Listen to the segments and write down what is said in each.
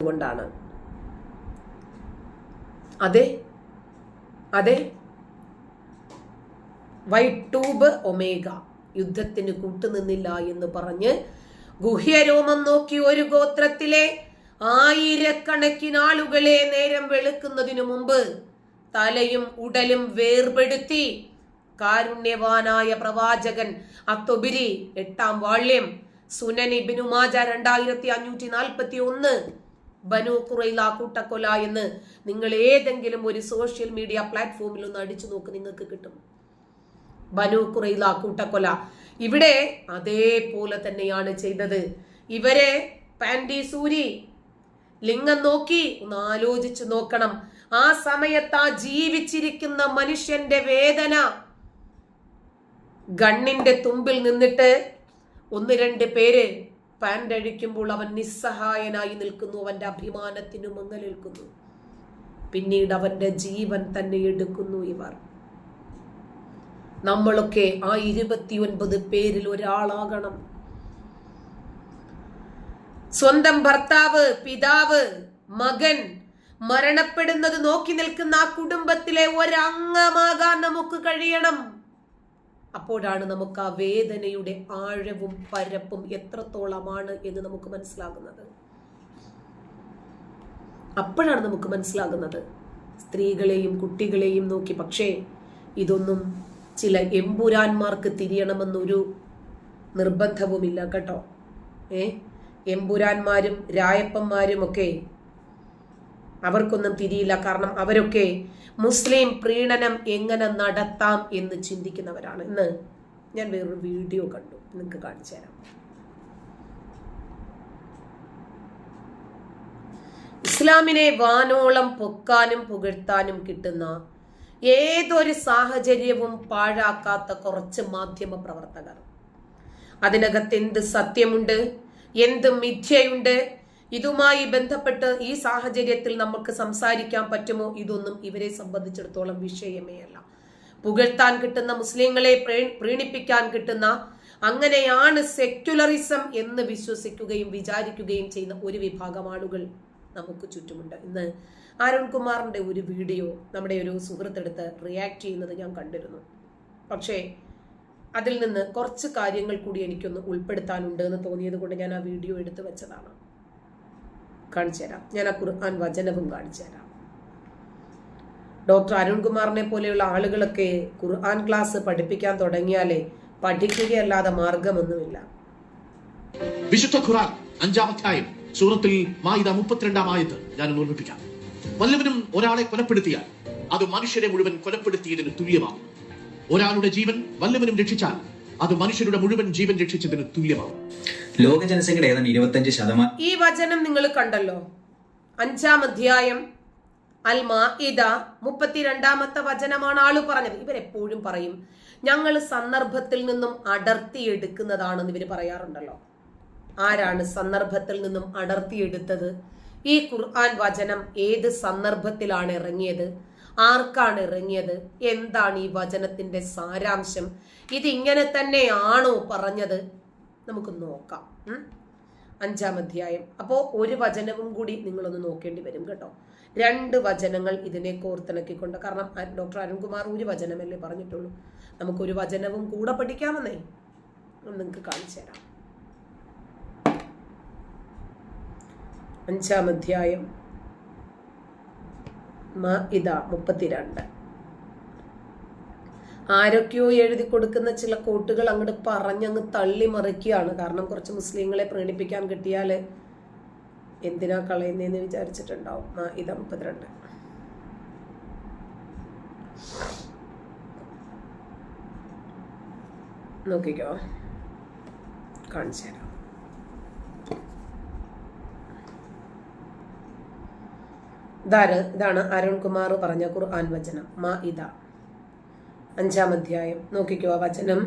കൊണ്ടാണ്. അതെ അതെ. വൈട്ടൂബ് ഒമേഗ യുദ്ധത്തിന് കൂട്ടുനിന്നില്ല എന്ന് പറഞ്ഞ് ഗുഹ്യരോമം നോക്കി ഒരു ഗോത്രത്തിലെ ആയിരക്കണക്കിന് ആളുകളെ നേരം വെളുക്കുന്നതിനു മുമ്പ് തലയും ഉടലും വേർപെടുത്തി കാരുണ്യവാനായ പ്രവാചകൻ അത്തൊബിരി എട്ടാം വാള്യം സുനൻ ബിനുമാജ രണ്ടായിരത്തി അഞ്ഞൂറ്റി നാൽപ്പത്തി ഒന്ന് ബനു കുറയില കൂട്ടക്കൊല എന്ന് നിങ്ങൾ ഏതെങ്കിലും ഒരു സോഷ്യൽ മീഡിയ പ്ലാറ്റ്ഫോമിൽ ഒന്ന് അടിച്ചു നോക്ക് നിങ്ങൾക്ക് കിട്ടും. ബനു കുറയില കൂട്ടക്കൊല. ഇവിടെ അതേപോലെ തന്നെയാണ് ചെയ്തത്. ഇവരെ പാൻഡി സൂരി ലിംഗം നോക്കി ഒന്ന് ആലോചിച്ചു നോക്കണം. ആ സമയത്ത് ആ ജീവിച്ചിരിക്കുന്ന മനുഷ്യന്റെ വേദന ഗണ്ണിന്റെ തുമ്പിൽ നിന്നിട്ട് ഒന്ന് രണ്ട് പേര് പാന്റ് അഴിക്കുമ്പോൾ അവൻ നിസ്സഹായനായി നിൽക്കുന്നു അവന്റെ അഭിമാനത്തിന് മങ്ങലേൽക്കുന്നു പിന്നീട് അവന്റെ ജീവൻ തന്നെ എടുക്കുന്നു ഇവർ. നമ്മളൊക്കെ ആ ഇരുപത്തിയൊൻപത് പേരിൽ ഒരാളാകണം. സ്വന്തം ഭർത്താവ് പിതാവ് മകൻ മരണപ്പെടുന്നത് നോക്കി നിൽക്കുന്ന ആ കുടുംബത്തിലെ ഒരംഗമാകാൻ നമുക്ക് കഴിയണം. അപ്പോഴാണ് നമുക്ക് ആ വേദനയുടെ ആഴവും പരപ്പും എത്രത്തോളമാണ് എന്ന് നമുക്ക് മനസ്സിലാകുന്നത്. അപ്പോഴാണ് നമുക്ക് മനസ്സിലാകുന്നത്. സ്ത്രീകളെയും കുട്ടികളെയും നോക്കി. പക്ഷേ ഇതൊന്നും ചില എമ്പുരാന്മാർക്ക് തിരിയണമെന്നൊരു നിർബന്ധവുമില്ല കേട്ടോ. ഏ? എമ്പുരാന്മാരും രായപ്പന്മാരും ഒക്കെ അവർക്കൊന്നും തിരിയില്ല കാരണം അവരൊക്കെ മുസ്ലിം പ്രീണനം എങ്ങനെ നടത്താം എന്ന് ചിന്തിക്കുന്നവരാണ്. ഇന്ന് ഞാൻ വേറൊരു വീഡിയോ കണ്ടു. നിങ്ങൾക്ക് കാണിച്ചു തരാം. ഇസ്ലാമിനെ വാനോളം പൊക്കാനും പുകഴ്ത്താനും കിട്ടുന്ന ഏതൊരു സാഹചര്യവും പാഴാക്കാത്ത കുറച്ച് മാധ്യമ പ്രവർത്തകർ. അതിനകത്ത് എന്ത് സത്യമുണ്ട്? എന്ത് മിഥ്യയുണ്ട്? ഇതുമായി ബന്ധപ്പെട്ട് ഈ സാഹചര്യത്തിൽ നമുക്ക് സംസാരിക്കാൻ പറ്റുമോ? ഇതൊന്നും ഇവരെ സംബന്ധിച്ചിടത്തോളം വിഷയമേ അല്ല പുകഴ്ത്താൻ കിട്ടുന്ന മുസ്ലിങ്ങളെ പ്രീണിപ്പിക്കാൻ കിട്ടുന്ന അങ്ങനെയാണ് സെക്യുലറിസം എന്ന് വിശ്വസിക്കുകയും വിചാരിക്കുകയും ചെയ്യുന്ന ഒരു വിഭാഗം ആളുകൾ നമുക്ക് ചുറ്റുമുണ്ട്. ഇന്ന് അരുൺകുമാറിന്റെ ഒരു വീഡിയോ നമ്മുടെ ഒരു സുഹൃത്തെടുത്ത് റിയാക്ട് ചെയ്യുന്നത് ഞാൻ കണ്ടിരുന്നു. പക്ഷേ അതിൽ നിന്ന് കുറച്ച് കാര്യങ്ങൾ കൂടി എനിക്കൊന്ന് ഉൾപ്പെടുത്താനുണ്ട് എന്ന് തോന്നിയത് കൊണ്ട് ഞാൻ ആ വീഡിയോ എടുത്തു വെച്ചതാണ്. കാണിച്ചു തരാം ഞാൻ ആ ഖുർആൻ വചനവും കാണിച്ചു തരാം ഡോക്ടർ അരുൺകുമാറിനെ പോലെയുള്ള ആളുകളൊക്കെ ഖുർആൻ ക്ലാസ് പഠിപ്പിക്കാൻ തുടങ്ങിയാലേ പഠിക്കുകയല്ലാതെ മാർഗമൊന്നുമില്ല. വിശുദ്ധ ഖുർആൻ അഞ്ചാം അധ്യായം സൂറത്തിൽ മായിത മുപ്പത്തിരണ്ടാം ആയത്ത് ഞാൻ ഓർമ്മിപ്പിക്കാം. വല്ലവനും ഒരാളെ കൊലപ്പെടുത്തിയാൽ അത് മനുഷ്യരെ മുഴുവൻ കൊലപ്പെടുത്തിയതിന് തുല്യമാകും. ഒരാളുടെ ജീവൻ വല്ലവനും രക്ഷിച്ചാൽ അത് മനുഷ്യരുടെ മുഴുവൻ ജീവൻ രക്ഷിച്ചതിന് തുല്യമാകും. ലോക ജനസംഖ്യയുടെ ഏതാണ്ട് ഇരുപത്തഞ്ച് ശതമാനം ഈ വചനം നിങ്ങൾ കണ്ടല്ലോ. അഞ്ചാം അധ്യായം അൽ മാഇദ മുപ്പത്തിരണ്ടാമത്തെ വചനമാണ് ആൾ പറഞ്ഞത്. ഇവരെപ്പോഴും പറയും ഞങ്ങൾ സന്ദർഭത്തിൽ നിന്നും അടർത്തിയെടുക്കുന്നതാണെന്ന് ഇവർ പറയാറുണ്ടല്ലോ. ആരാണ് സന്ദർഭത്തിൽ നിന്നും അടർത്തിയെടുത്തത്? ഈ ഖുർആൻ വചനം ഏത് സന്ദർഭത്തിലാണ് ഇറങ്ങിയത്? ആർക്കാണ് ഇറങ്ങിയത്? എന്താണ് ഈ വചനത്തിന്റെ സാരാംശം? ഇത് ഇങ്ങനെ തന്നെയാണോ പറഞ്ഞത്? നമുക്ക് നോക്കാം. അഞ്ചാം അധ്യായം. അപ്പോൾ ഒരു വചനവും കൂടി നിങ്ങളൊന്ന് നോക്കേണ്ടി വരും കേട്ടോ. രണ്ട് വചനങ്ങൾ ഇതിനെ കോർത്തിണക്കിക്കൊണ്ട് കാരണം ഡോക്ടർ അരുൺകുമാർ ഒരു വചനമല്ലേ പറഞ്ഞിട്ടുള്ളൂ. നമുക്കൊരു വചനവും കൂടെ പഠിക്കാമെന്നേ. നിങ്ങൾക്ക് കാണിച്ചു തരാം. അഞ്ചാം അധ്യായം. ഇതാ മുപ്പത്തിരണ്ട്. ആരൊക്കെയോ എഴുതി കൊടുക്കുന്ന ചില കോട്ടുകൾ അങ്ങോട്ട് പറഞ്ഞങ്ങ് തള്ളി മറിക്കുകയാണ് കാരണം കുറച്ച് മുസ്ലിങ്ങളെ പ്രീണിപ്പിക്കാൻ കിട്ടിയാൽ എന്തിനാ കളയുന്നതെന്ന് വിചാരിച്ചിട്ടുണ്ടാവും. ഇതാ മുപ്പത്തിരണ്ട്. നോക്കിക്കോ. കാണിച്ചു തരാം. ഇതാണ് അരുൺകുമാർ പറഞ്ഞ ഖുർആൻ വചനം. മാ ഇത അഞ്ചാം അധ്യായം. നോക്കിക്കോ ആ വചനം.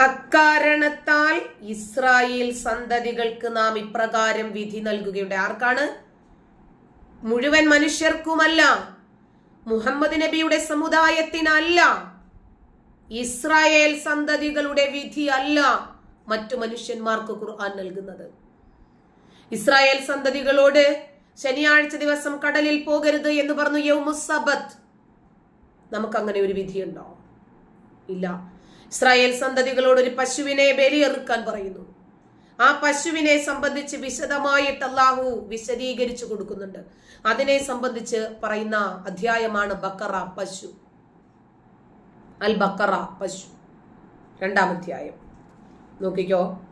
അക്കാരണത്താൽ ഇസ്രായേൽ സന്തതികൾക്ക് നാം ഇപ്രകാരം വിധി നൽകുകയുണ്ട് ആർക്കാണ്? മുഴുവൻ മനുഷ്യർക്കുമല്ല. മുഹമ്മദ് നബിയുടെ സമുദായത്തിനല്ല. ഇസ്രായേൽ സന്തതികളുടെ വിധി അല്ല മറ്റു മനുഷ്യന്മാർക്ക് ഖുർആൻ നൽകുന്നത്. ഇസ്രായേൽ സന്തതികളോട് ശനിയാഴ്ച ദിവസം കടലിൽ പോകരുത് എന്ന് പറഞ്ഞു യൗമുസബത്ത് നമുക്കങ്ങനെ ഒരു വിധിയുണ്ടോ ഇല്ല. ഇസ്രായേൽ സന്തതികളോട് ഒരു പശുവിനെ ബലിയെറുക്കാൻ പറയുന്നു. ആ പശുവിനെ സംബന്ധിച്ച് വിശദമായിട്ട് അള്ളാഹു വിശദീകരിച്ചു കൊടുക്കുന്നുണ്ട്. അതിനെ സംബന്ധിച്ച് പറയുന്ന അധ്യായമാണ് ബക്കറ പശു. അൽ ബക്കറ പശു. രണ്ടാം അധ്യായം. നോക്കിക്കോ.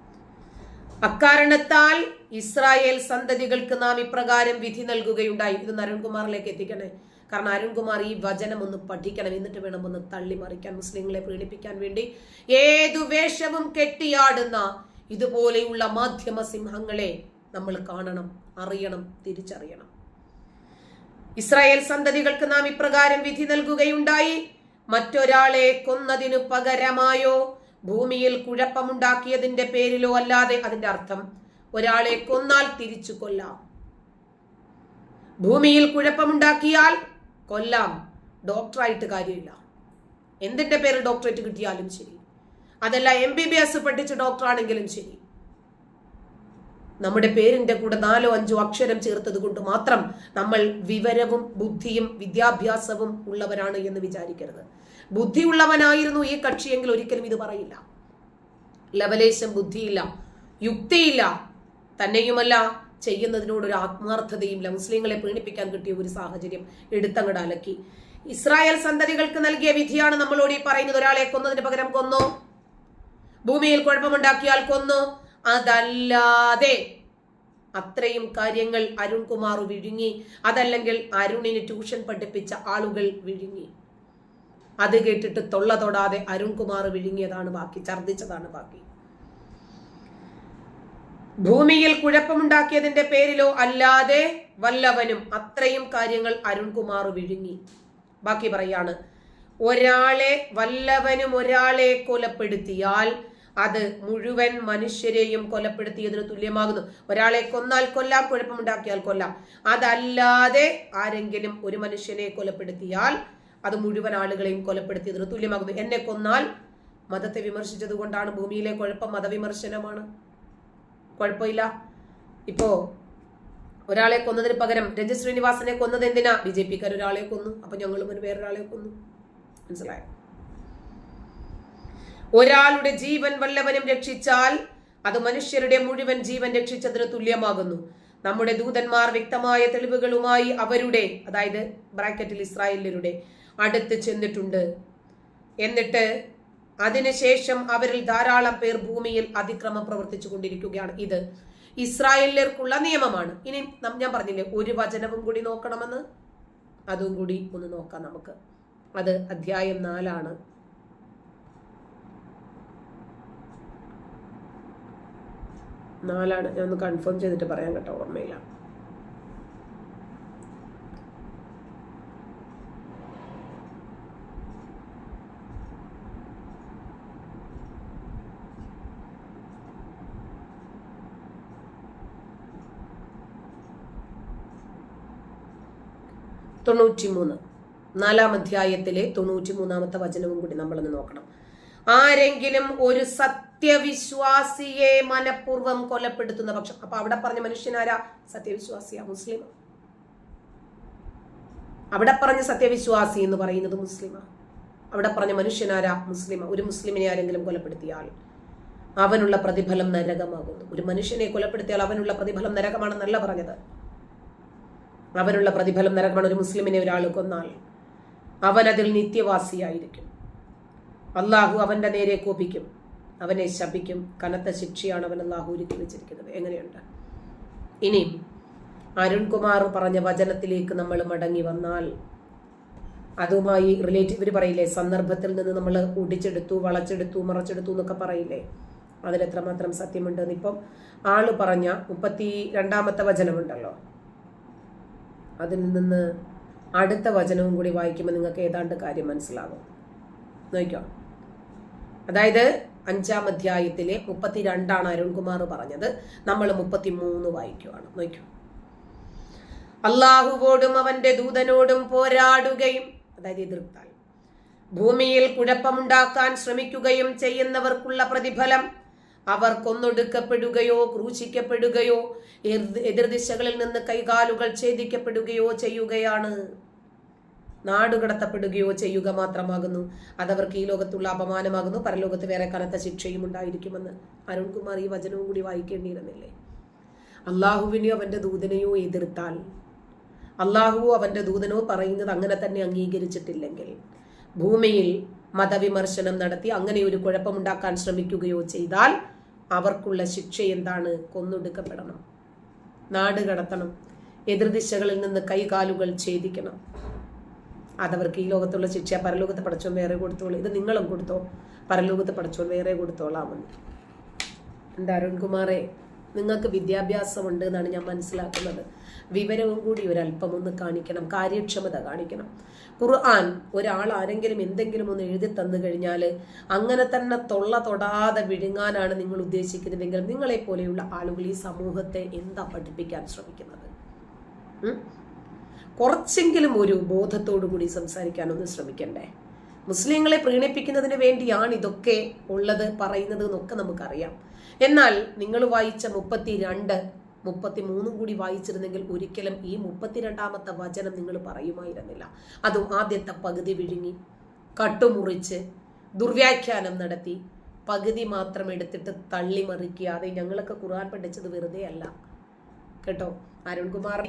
അക്കാരണത്താൽ ഇസ്രായേൽ സന്തതികൾക്ക് നാം ഇപ്രകാരം വിധി നൽകുകയുണ്ടായി. ഇത് നരൺകുമാറിലേക്ക് എത്തിക്കണേ. കാരണം അരുൺകുമാർ ഈ വചനം ഒന്ന് പഠിക്കണം എന്നിട്ട് വേണം ഒന്ന് തള്ളിമറിക്കാൻ മുസ്ലിങ്ങളെ പ്രീണിപ്പിക്കാൻ വേണ്ടി. ഏതു വേഷവും കെട്ടിയാടുന്ന ഇതുപോലെയുള്ള മാധ്യമ സിംഹങ്ങളെ നമ്മൾ കാണണം അറിയണം തിരിച്ചറിയണം. ഇസ്രായേൽ സന്തതികൾക്ക് നാം ഇപ്രകാരം വിധി നൽകുകയുണ്ടായി. മറ്റൊരാളെ കൊന്നതിനു പകരമായോ? ഭൂമിയിൽ കുഴപ്പമുണ്ടാക്കിയതിന്റെ പേരിലോ അല്ലാതെ അതിന്റെ അർത്ഥം ഒരാളെ കൊന്നാൽ തിരിച്ചു കൊല്ലാം. ഭൂമിയിൽ കുഴപ്പമുണ്ടാക്കിയാൽ കൊല്ലാം ഡോക്ടറായിട്ട് കാര്യമില്ല. എന്തിന്റെ പേരിൽ ഡോക്ടറേറ്റ് കിട്ടിയാലും ശരി. അതല്ല എം ബി ബി എസ് പഠിച്ച ഡോക്ടറാണെങ്കിലും ശരി. നമ്മുടെ പേരിന്റെ കൂടെ നാലോ അഞ്ചോ അക്ഷരം ചേർത്തത് കൊണ്ട് മാത്രം നമ്മൾ വിവരവും ബുദ്ധിയും വിദ്യാഭ്യാസവും ഉള്ളവരാണ് എന്ന് വിചാരിക്കരുത്. ബുദ്ധിയുള്ളവനായിരുന്നു ഈ കക്ഷിയെങ്കിൽ ഒരിക്കലും ഇത് പറയില്ല. ലവലേശം ബുദ്ധിയില്ല യുക്തിയില്ല തന്നെയുമല്ല ചെയ്യുന്നതിനോട് ഒരു ആത്മാർത്ഥതയും ആത്മാർത്ഥതയുമില്ല മുസ്ലിങ്ങളെ പ്രീണിപ്പിക്കാൻ കിട്ടിയ ഒരു സാഹചര്യം എടുത്തങ്ങട് അലക്കി. ഇസ്രായേൽ സന്തതികൾക്ക് നൽകിയ വിധിയാണ് നമ്മളോട് ഈ പറയുന്നത്. ഒരാളെ കൊന്നതിന് പകരം കൊന്നു? ഭൂമിയിൽ കുഴപ്പമുണ്ടാക്കിയാൽ കൊന്നു? അതല്ലാതെ അത്രയും കാര്യങ്ങൾ അരുൺകുമാർ വിഴുങ്ങി അതല്ലെങ്കിൽ അരുണിന് ട്യൂഷൻ പഠിപ്പിച്ച ആളുകൾ വിഴുങ്ങി. അത് കേട്ടിട്ട് തൊള്ള തൊടാതെ അരുൺകുമാർ വിഴുങ്ങിയതാണ് ബാക്കി ഛർദിച്ചതാണ് ബാക്കി. ഭൂമിയിൽ കുഴപ്പമുണ്ടാക്കിയതിന്റെ പേരിലോ അല്ലാതെ വല്ലവനും അത്രയും കാര്യങ്ങൾ അരുൺകുമാർ വിഴുങ്ങി. ബാക്കി പറയാണ് ഒരാളെ വല്ലവനും ഒരാളെ കൊലപ്പെടുത്തിയാൽ അത് മുഴുവൻ മനുഷ്യരെയും കൊലപ്പെടുത്തിയതിന് തുല്യമാകുന്നു. ഒരാളെ കൊന്നാൽ കൊല്ലാം കുഴപ്പമുണ്ടാക്കിയാൽ കൊല്ലാം. അതല്ലാതെ ആരെങ്കിലും ഒരു മനുഷ്യനെ കൊലപ്പെടുത്തിയാൽ അത് മുഴുവൻ ആളുകളെയും കൊലപ്പെടുത്തിയതിന് തുല്യമാകുന്നു. എന്നെ കൊന്നാൽ മതത്തെ വിമർശിച്ചത് കൊണ്ടാണ് ഭൂമിയിലെ കുഴപ്പം മതവിമർശനമാണ്. കുഴപ്പമില്ല. ഇപ്പോ ഒരാളെ കൊന്നതിന് പകരം രഞ്ജിത് ശ്രീനിവാസനെ കൊന്നത് എന്തിനാ? ബി ജെ പിക്കാർ ഒരാളെ കൊന്നു. അപ്പൊ ഞങ്ങളും ഒരു വേറൊരാളെ കൊന്നു. മനസ്സിലായോ? ഒരാളുടെ ജീവൻ വല്ലവനും രക്ഷിച്ചാൽ അത് മനുഷ്യരുടെ മുഴുവൻ ജീവൻ രക്ഷിച്ചതിന് തുല്യമാകുന്നു. നമ്മുടെ ദൂതന്മാർ വ്യക്തമായ തെളിവുകളുമായി അവരുടെ അതായത് ബ്രാക്കറ്റിൽ ഇസ്രായേലരുടെ അടുത്ത് ചെന്നിട്ടുണ്ട്. എന്നിട്ട് അതിനുശേഷം അവരിൽ ധാരാളം പേർ ഭൂമിയിൽ അതിക്രമം പ്രവർത്തിച്ചു കൊണ്ടിരിക്കുകയാണ്. ഇത് ഇസ്രായേലിലേക്കുള്ള നിയമമാണ്. ഇനി ഞാൻ പറഞ്ഞില്ലേ ഒരു വചനവും കൂടി നോക്കണമെന്ന്? അതും കൂടി ഒന്ന് നോക്കാം നമുക്ക്. അത് അധ്യായം നാലാണ്. നാലാണ്. ഞാൻ ഒന്ന് കൺഫേം ചെയ്തിട്ട് പറയാൻ കേട്ടോ ഓർമ്മയില്ല. തൊണ്ണൂറ്റിമൂന്ന്. നാലാം അധ്യായത്തിലെ തൊണ്ണൂറ്റി മൂന്നാമത്തെ വചനവും കൂടി നമ്മളൊന്ന് നോക്കണം. ആരെങ്കിലും ഒരു സത്യവിശ്വാസിയെ മനഃപൂർവം കൊലപ്പെടുത്തുന്ന പക്ഷം അപ്പൊ അവിടെ പറഞ്ഞ മനുഷ്യനാരാ? സത്യവിശ്വാസിയാ മുസ്ലിം അവിടെ പറഞ്ഞ സത്യവിശ്വാസി എന്ന് പറയുന്നത് മുസ്ലിമാ. അവിടെ പറഞ്ഞ മനുഷ്യനാരാ? മുസ്ലിമ. ഒരു മുസ്ലിമിനെ ആരെങ്കിലും കൊലപ്പെടുത്തിയാൽ അവനുള്ള പ്രതിഫലം നരകമാകുന്നു. ഒരു മനുഷ്യനെ കൊലപ്പെടുത്തിയാൽ അവനുള്ള പ്രതിഫലം നരകമാണെന്നല്ല പറഞ്ഞത്. അവനുള്ള പ്രതിഫലം നരകമാണ് ഒരു മുസ്ലിമിനെ ഒരാൾ കൊന്നാൽ. അവൻ അതിൽ നിത്യവാസിയായിരിക്കും. അള്ളാഹു അവന്റെ നേരെ കോപിക്കും. അവനെ ശപിക്കും. കനത്ത ശിക്ഷയാണ് അവൻ അള്ളാഹു ഒരുക്കി വെച്ചിരിക്കുന്നത്. എങ്ങനെയുണ്ട്? ഇനിയും അരുൺകുമാർ പറഞ്ഞ വചനത്തിലേക്ക് നമ്മൾ മടങ്ങി വന്നാൽ അതുമായി റിലേറ്റീവ് ഇവർ പറയില്ലേ സന്ദർഭത്തിൽ നിന്ന് നമ്മൾ ഒടിച്ചെടുത്തു വളച്ചെടുത്തു മറച്ചെടുത്തു എന്നൊക്കെ പറയില്ലേ? അതിലെത്രമാത്രം സത്യമുണ്ടെന്ന് ഇപ്പം ആൾ പറഞ്ഞ മുപ്പത്തി രണ്ടാമത്തെ വചനമുണ്ടല്ലോ. അതിൽ നിന്ന് അടുത്ത വചനവും കൂടി വായിക്കുമ്പോൾ നിങ്ങൾക്ക് ഏതാണ്ട് കാര്യം മനസ്സിലാകും. നോക്കിക്കോ. അതായത് അഞ്ചാം അധ്യായത്തിലെ മുപ്പത്തി രണ്ടാണ് അരുൺകുമാർ പറഞ്ഞത്. നമ്മൾ മുപ്പത്തി മൂന്ന് വായിക്കുവാണ്. നോക്കൂ അള്ളാഹുവോടും അവന്റെ ദൂതനോടും പോരാടുകയും അതായത് എതിർത്താൽ ഭൂമിയിൽ കുഴപ്പമുണ്ടാക്കാൻ ശ്രമിക്കുകയും ചെയ്യുന്നവർക്കുള്ള പ്രതിഫലം അവർ കൊന്നൊടുക്കപ്പെടുകയോ ക്രൂശിക്കപ്പെടുകയോ എതിർ- ദിശകളിൽ നിന്ന് കൈകാലുകൾ ഛേദിക്കപ്പെടുകയോ ചെയ്യുകയാണ്. നാടുകടത്തപ്പെടുകയോ ചെയ്യുക മാത്രമാകുന്നു. അതവർക്ക് ഈ ലോകത്തുള്ള അപമാനമാകുന്നു. പരലോകത്ത് വേറെ കനത്ത ശിക്ഷയും ഉണ്ടായിരിക്കുമെന്ന് അരുൺകുമാർ ഈ വചനവും കൂടി വായിക്കേണ്ടിയിരുന്നില്ലേ? അള്ളാഹുവിനെയോ അവന്റെ ദൂതനെയോ എതിർത്താൽ അള്ളാഹുവോ അവന്റെ ദൂതനോ പറയുന്നത് അങ്ങനെ തന്നെ അംഗീകരിച്ചിട്ടില്ലെങ്കിൽ ഭൂമിയിൽ മതവിമർശനം നടത്തി അങ്ങനെ ഒരു കുഴപ്പമുണ്ടാക്കാൻ ശ്രമിക്കുകയോ ചെയ്താൽ അവർക്കുള്ള ശിക്ഷ എന്താണ്? കൊന്നൊടുക്കപ്പെടണം. നാട് കടത്തണം. എതിർദിശകളിൽ നിന്ന് കൈകാലുകൾ ഛേദിക്കണം. അതവർക്ക് ഈ ലോകത്തുള്ള ശിക്ഷ പരലോകത്ത് പഠിച്ചോൻ വേറെ കൊടുത്തോളൂ. ഇത് നിങ്ങളും കൊടുത്തോ? പരലോകത്ത് പഠിച്ചോൻ വേറെ കൊടുത്തോളാമെന്ന് എന്താ അരുൺകുമാറെ? നിങ്ങൾക്ക് വിദ്യാഭ്യാസമുണ്ട് എന്നാണ് ഞാൻ മനസ്സിലാക്കുന്നത്. വിവരവും കൂടി ഒരല്പം ഒന്ന് കാണിക്കണം കാര്യക്ഷമത കാണിക്കണം. ഖുർആൻ ഒരാൾ ആരെങ്കിലും എന്തെങ്കിലും ഒന്ന് എഴുതി തന്നു കഴിഞ്ഞാൽ അങ്ങനെ തന്നെ തൊള്ള തൊടാതെ വിഴുങ്ങാനാണ് നിങ്ങൾ ഉദ്ദേശിക്കുന്നതെങ്കിൽ നിങ്ങളെ പോലെയുള്ള ആളുകൾ ഈ സമൂഹത്തെ എന്താ പഠിപ്പിക്കാൻ ശ്രമിക്കുന്നത്? കുറച്ചെങ്കിലും ഒരു ബോധത്തോടു കൂടി സംസാരിക്കാനൊന്ന് ശ്രമിക്കണ്ടേ? മുസ്ലിങ്ങളെ പ്രീണിപ്പിക്കുന്നതിന് വേണ്ടിയാണ് ഇതൊക്കെ ഉള്ളത് പറയുന്നത് എന്നൊക്കെ നമുക്കറിയാം. എന്നാൽ നിങ്ങൾ വായിച്ച മുപ്പത്തി രണ്ട് മുപ്പത്തി മൂന്നും കൂടി വായിച്ചിരുന്നെങ്കിൽ ഒരിക്കലും ഈ മുപ്പത്തിരണ്ടാമത്തെ വചനം നിങ്ങൾ പറയുമായിരുന്നില്ല. അതും ആദ്യത്തെ പകുതി വിഴുങ്ങി കട്ടുമുറിച്ച് ദുർവ്യാഖ്യാനം നടത്തി പകുതി മാത്രം എടുത്തിട്ട് തള്ളിമറിക്കുക അതെ ഞങ്ങളൊക്കെ ഖുർആൻ പഠിച്ചത് വെറുതെ അല്ല കേട്ടോ? അരുൺകുമാർ